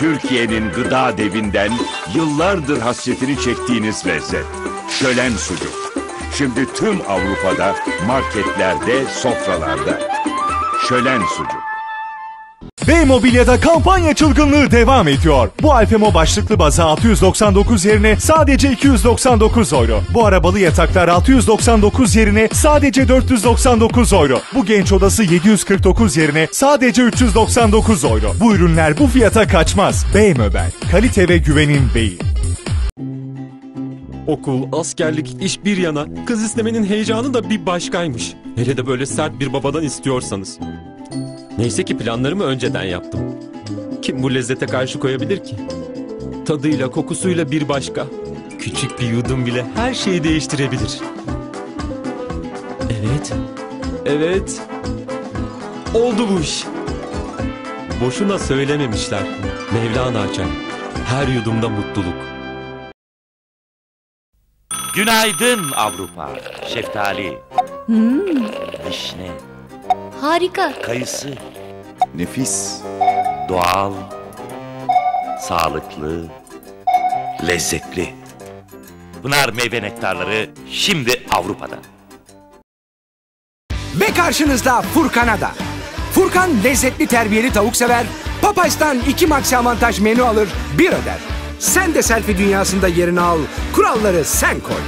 Türkiye'nin gıda devinden yıllardır hasretini çektiğiniz lezzet. Şölen sucuk. Şimdi tüm Avrupa'da, marketlerde, sofralarda. Şölen sucuk. Bey Mobilya'da kampanya çılgınlığı devam ediyor. Bu Alfemo başlıklı baza 699 yerine sadece 299 euro. Bu arabalı yataklar 699 yerine sadece 499 euro. Bu genç odası 749 yerine sadece 399 euro. Bu ürünler bu fiyata kaçmaz. Bey Möbel. Kalite ve güvenin beyi. Okul, askerlik, iş bir yana kız istemenin heyecanı da bir başkaymış. Hele de böyle sert bir babadan istiyorsanız. Neyse ki planlarımı önceden yaptım. Kim bu lezzete karşı koyabilir ki? Tadıyla, kokusuyla bir başka. Küçük bir yudum bile her şeyi değiştirebilir. Evet. Evet. Oldu bu iş. Boşuna söylememişler. Mevlana açar. Her yudumda mutluluk. Günaydın Avrupa. Şeftali, vişne, Harika. kayısı, Nefis. doğal, sağlıklı, lezzetli. Pınar meyve nektarları şimdi Avrupa'da. Ve karşınızda Furkan da. Furkan lezzetli terbiyeli tavuk sever. Papay's'tan iki maksi avantaj menü alır, bir öder. Sen de selfie dünyasında yerini al. Kuralları sen koy.